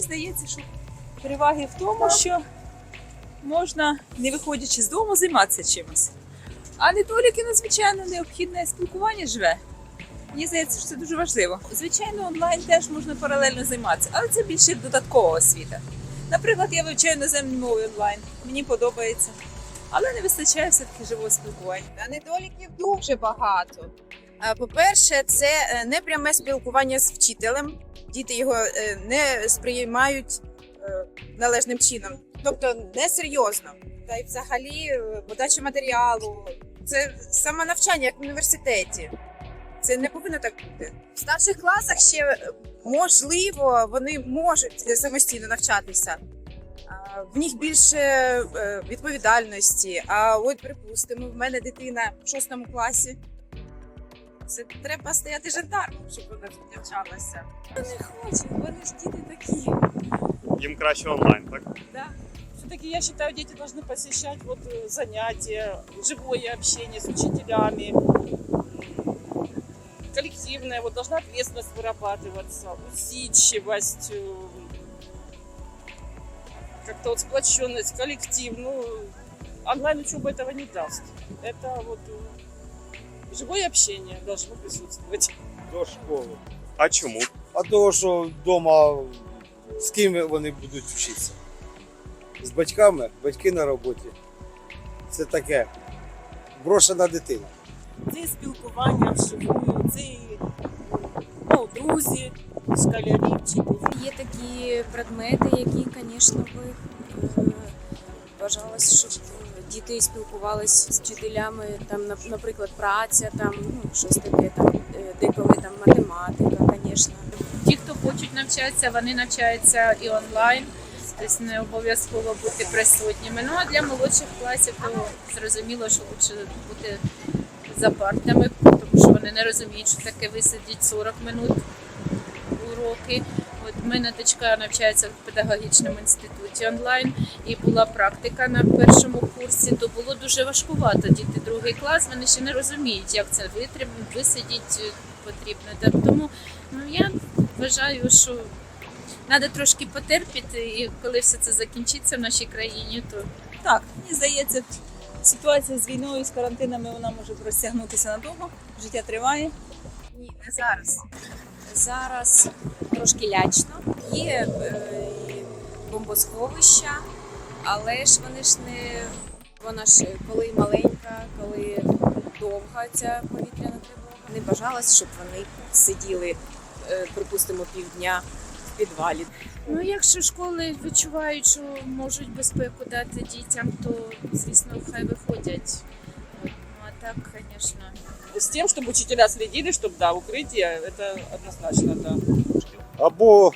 мені здається, що переваги в тому, що можна, не виходячи з дому, займатися чимось. А недоліки, ну, звичайно, необхідне спілкування живе. Мені здається, що це дуже важливо. Звичайно, онлайн теж можна паралельно займатися, але це більше додаткова освіта. Наприклад, я вивчаю іноземні мови онлайн, мені подобається, але не вистачає все-таки живого спілкування. Та недоліків дуже багато. По-перше, це е, непряме спілкування з вчителем. Діти його е, не сприймають е, належним чином, тобто несерйозно. Та й взагалі подача матеріалу. Це самонавчання як в університеті. Це не повинно так бути. В старших класах ще можливо вони можуть самостійно навчатися. В них більше відповідальності. А от, припустимо, в мене дитина в шостому класі. Це треба стояти жандармом, щоб вона тут навчалася. Не хочу, вони ж діти такі. Їм краще онлайн, так? Да. Все-таки я считаю, дети должны посещать вот э, занятия, живое общение с учителями, м, коллективное, вот должна ответственность вырабатываться, усидчивость, э, как-то вот сплоченность, коллектив. Ну, онлайн учеба этого не даст. Это вот э, живое общение должно присутствовать. до школи. А чому? А того, що вдома з ким вони будуть вчитися? З батьками, батьки на роботі. Це таке. Брошена дитина. Це і спілкування вживую, це і, ну, друзі, школярі, вчителі. Є такі предмети, які, звісно, би е, бажалось, щоб діти спілкувалися з вчителями, там, нап- наприклад, праця, там, ну, щось таке, там, е, деколи там математика, звісно. Ті, хто хочуть навчатися, вони навчаються і онлайн, тобто не обов'язково бути присутніми. Ну а для молодших класів то зрозуміло, що лучше бути за партами, тому що вони не розуміють, що таке висидіть 40 минут уроки. От мене дочка навчається в педагогічному інституті онлайн, і була практика на першому курсі, то було дуже важкувато. Діти другий клас, вони ще не розуміють, як це витримати, висидіть е, потрібно. Тому ну, я вважаю, що треба трошки потерпіти, і коли все це закінчиться в нашій країні, то Так, мені здається, ситуація з війною, з карантинами, вона може розтягнутися надовго. Життя триває. Ні, не зараз. Зараз трошки лячно. Є е, бомбосховища, але ж вони ж не. Вона ж коли маленька, коли довга ця повітряна тривога. Не бажалось, щоб вони сиділи, е, припустимо, півдня в підвалі. ну, якщо школи відчувають, що можуть безпеку дати дітям, то звісно хай виходять От, Ну а так, звісно. С тем, чтобы учителя следили, чтобы, да, укрытие, это однозначно, да. або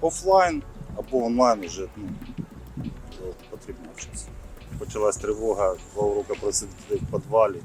офлайн, або онлайн вже ну, потрібно вчитися. Почалась тривога, два уроки просидіти в підвалі.